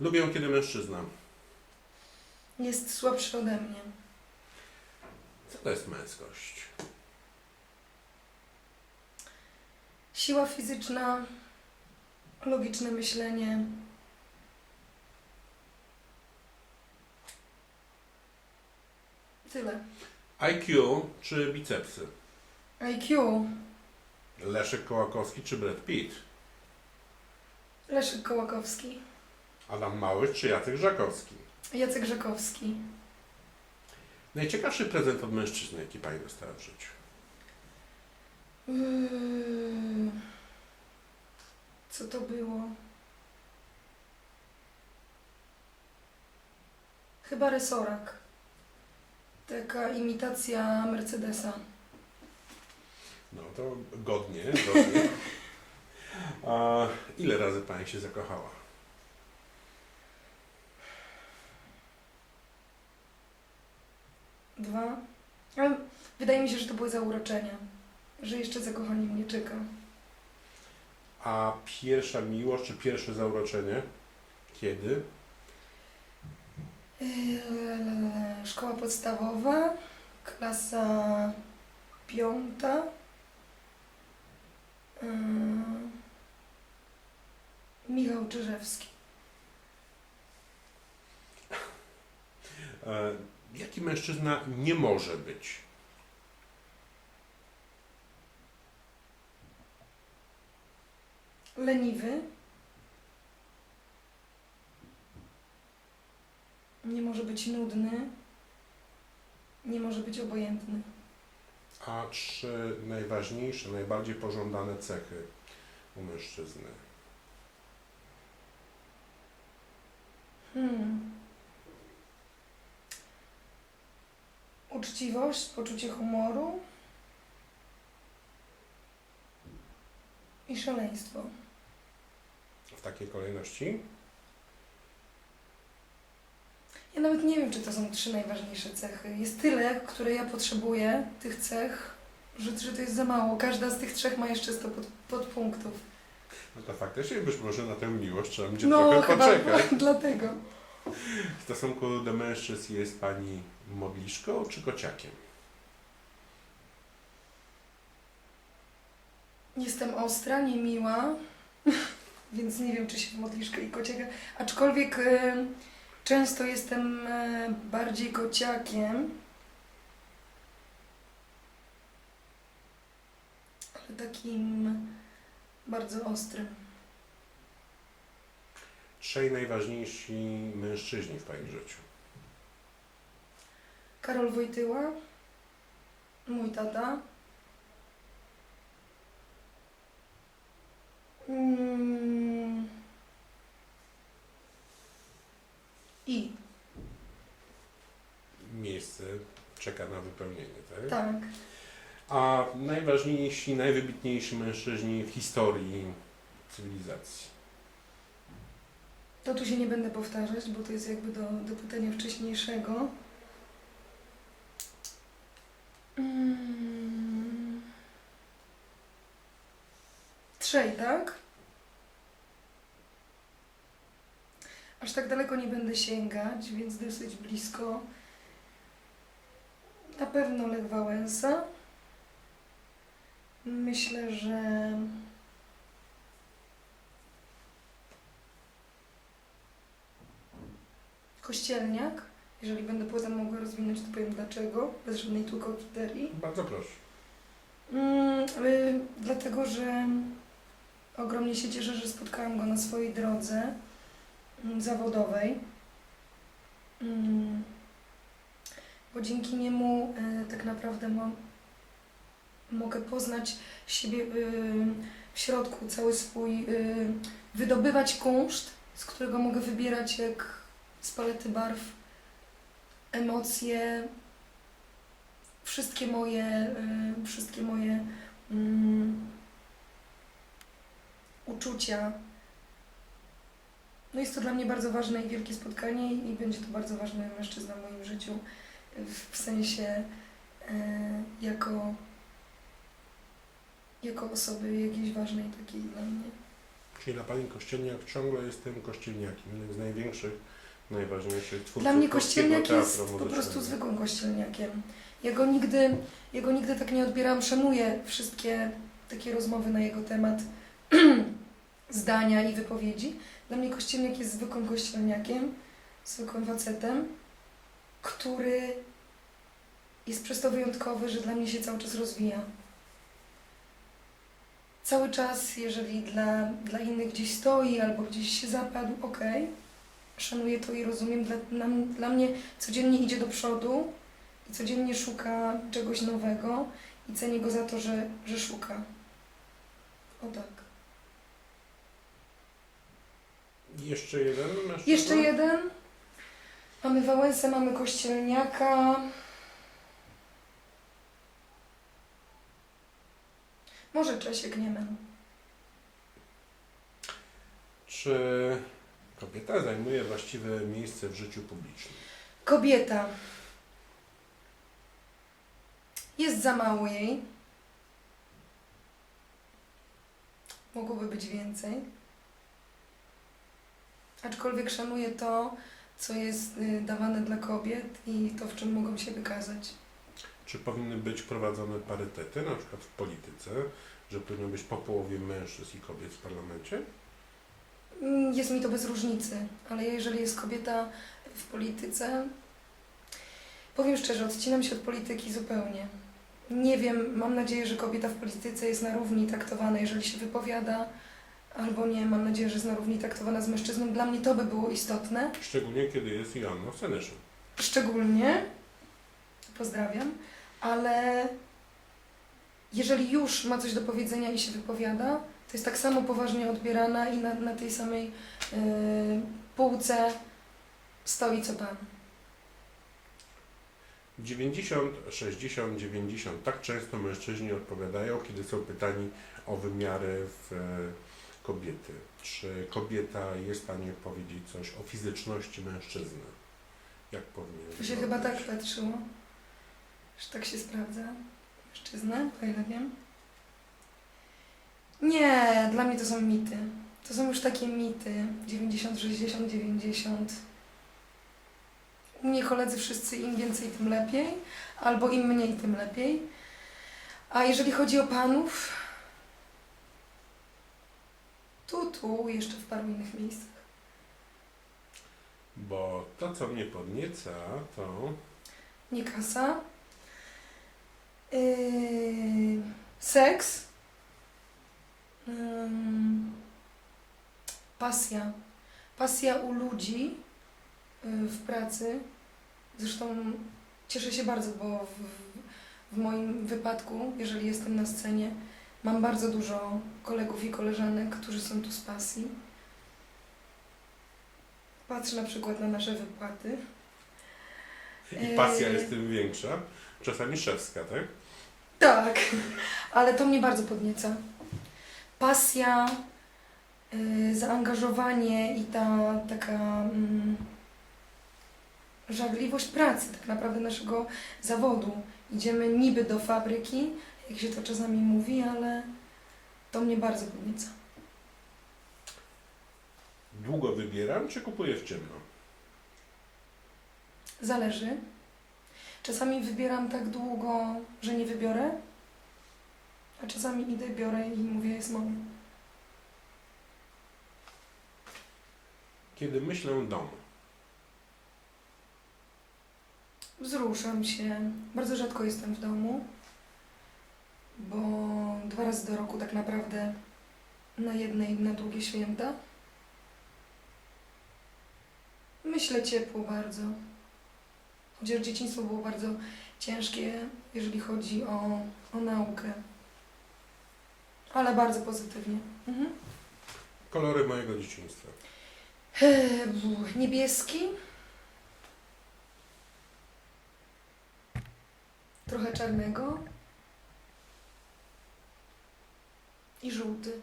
Lubię, kiedy mężczyzna. Jest słabszy ode mnie. Co to jest męskość? Siła fizyczna, logiczne myślenie. Tyle. IQ czy bicepsy? IQ. Leszek Kołakowski czy Brad Pitt? Leszek Kołakowski. Adam Mały czy Jacek Żakowski? Jacek Żakowski. Najciekawszy prezent od mężczyzny, jaki Pani dostała w życiu? Yy, Co to było? Chyba resorak. Taka imitacja Mercedesa. No to godnie, godnie. A ile razy Pani się zakochała? Dwa. Ale wydaje mi się, że to były zauroczenia. Że jeszcze zakochanie mnie czeka. A pierwsza miłość czy pierwsze zauroczenie? Kiedy? Yy, Szkoła podstawowa, klasa piąta. Yy, Michał Czyżewski. Jaki mężczyzna nie może być? Leniwy. Nie może być nudny. Nie może być obojętny. A trzy najważniejsze, najbardziej pożądane cechy u mężczyzny? Hmm. Uczciwość, poczucie humoru i szaleństwo. W takiej kolejności? Ja nawet nie wiem, czy to są trzy najważniejsze cechy. Jest tyle, które ja potrzebuję, tych cech, że, że to jest za mało. Każda z tych trzech ma jeszcze 100 pod, podpunktów. No to faktycznie być może na tę miłość trzeba będzie No, trochę chyba poczekać. dlatego. W stosunku do mężczyzn jest Pani modliszką czy kociakiem? Jestem ostra, niemiła, więc nie wiem, czy się modliszkę i kociaka. Aczkolwiek y, często jestem y, bardziej kociakiem. Ale takim bardzo ostrym. Trzej najważniejsi mężczyźni w Pani życiu? Karol Wojtyła, mój tata. Mm. I Miejsce czeka na wypełnienie, tak? tak. A najważniejsi, najwybitniejsi mężczyźni w historii cywilizacji? To tu się nie będę powtarzać, bo to jest jakby do, do pytania wcześniejszego. Mm. Trzej, tak? Aż tak daleko nie będę sięgać, więc dosyć blisko. Na pewno Lech Wałęsa. Myślę, że Kościelniak. Jeżeli będę potem mogła rozwinąć, to powiem dlaczego, bez żadnej tu kokiterii. Bardzo proszę. Mm, y, dlatego, że ogromnie się cieszę, że spotkałam go na swojej drodze mm, zawodowej. Mm, bo dzięki niemu y, tak naprawdę mo- mogę poznać siebie y, w środku, cały swój, y, wydobywać kunszt, z którego mogę wybierać jak z palety barw emocje, wszystkie moje, y, wszystkie moje mm, uczucia. No jest to dla mnie bardzo ważne i wielkie spotkanie i będzie to bardzo ważny mężczyzna w moim życiu w, sensie y, jako, jako osoby jakiejś ważnej takiej dla mnie. Czyli dla Pani Kościelniak ciągle jest tym kościelniakiem, jednym z największych, najważniejszych twórców Dla mnie kościelniak jest po prostu zwykłym kościelniakiem. Ja go nigdy, ja go nigdy tak nie odbieram. Szanuję wszystkie takie rozmowy na jego temat, zdania i wypowiedzi. Dla mnie kościelniak jest zwykłym kościelniakiem, zwykłym facetem, który jest przez to wyjątkowy, że dla mnie się cały czas rozwija. Cały czas, jeżeli dla, dla innych gdzieś stoi albo gdzieś się zapadł, okej, szanuję to i rozumiem. Dla, dla, dla mnie codziennie idzie do przodu i codziennie szuka czegoś nowego i cenię go za to, że, że szuka. O tak. Jeszcze jeden mężczyzna? Jeszcze jeden. Mamy Wałęsę, mamy Kościelniaka. Może Czesiek Niemen. Czy kobieta zajmuje właściwe miejsce w życiu publicznym? Kobieta. Jest za mało jej. Mogłoby być więcej. Aczkolwiek szanuję to, co jest y, dawane dla kobiet i to, w czym mogą się wykazać. Czy powinny być prowadzone parytety, na przykład w polityce, że powinno być po połowie mężczyzn i kobiet w parlamencie? Mm, Jest mi to bez różnicy, ale jeżeli jest kobieta w polityce, powiem szczerze, odcinam się od polityki zupełnie. Nie wiem, mam nadzieję, że kobieta w polityce jest na równi traktowana, jeżeli się wypowiada, albo nie, mam nadzieję, że jest na równi traktowana z mężczyzną. Dla mnie to by było istotne, Szczególnie kiedy jest Joanna Senyszyn. szczególnie, pozdrawiam, ale jeżeli już ma coś do powiedzenia i się wypowiada, to jest tak samo poważnie odbierana i na, na tej samej yy, półce stoi co Pan. 90, 60, 90. Tak często mężczyźni odpowiadają, kiedy są pytani o wymiary w e, kobiety. Czy kobieta jest w stanie powiedzieć coś o fizyczności mężczyzny? Jak powinien To się chyba wyglądać? tak patrzyło, że tak się sprawdza. Mężczyznę, o ile wiem. Nie, dla mnie to są mity. To są już takie mity. 90, 60, 90. U mnie koledzy wszyscy im więcej, tym lepiej, albo im mniej, tym lepiej. A jeżeli chodzi o panów, tu, tu, jeszcze w paru innych miejscach. Bo to, co mnie podnieca, to nie kasa. Yy, seks. Ym, pasja. Pasja u ludzi yy, w pracy. Zresztą cieszę się bardzo, bo w, w moim wypadku, jeżeli jestem na scenie, mam bardzo dużo kolegów i koleżanek, którzy są tu z pasji. Patrzę na przykład na nasze wypłaty. i pasja Yy. jest tym większa, czasami szewska, tak? Tak, ale to mnie bardzo podnieca. Pasja, y, zaangażowanie i ta taka mm, żarliwość pracy, tak naprawdę naszego zawodu. Idziemy niby do fabryki, jak się to czasami mówi, ale to mnie bardzo podnieca. Długo wybieram, czy kupuję w ciemno? Zależy. Czasami wybieram tak długo, że nie wybiorę, a czasami idę, biorę i mówię, jest mało. Kiedy myślę dom, Wzruszam się. Bardzo rzadko jestem w domu, bo dwa razy do roku tak naprawdę na jedne i na długie święta. Myślę ciepło bardzo. Chociaż dzieciństwo było bardzo ciężkie, jeżeli chodzi o, o naukę. Ale bardzo pozytywnie. Mhm. kolory mojego dzieciństwa. Eee, Niebieski. Trochę czarnego. I żółty.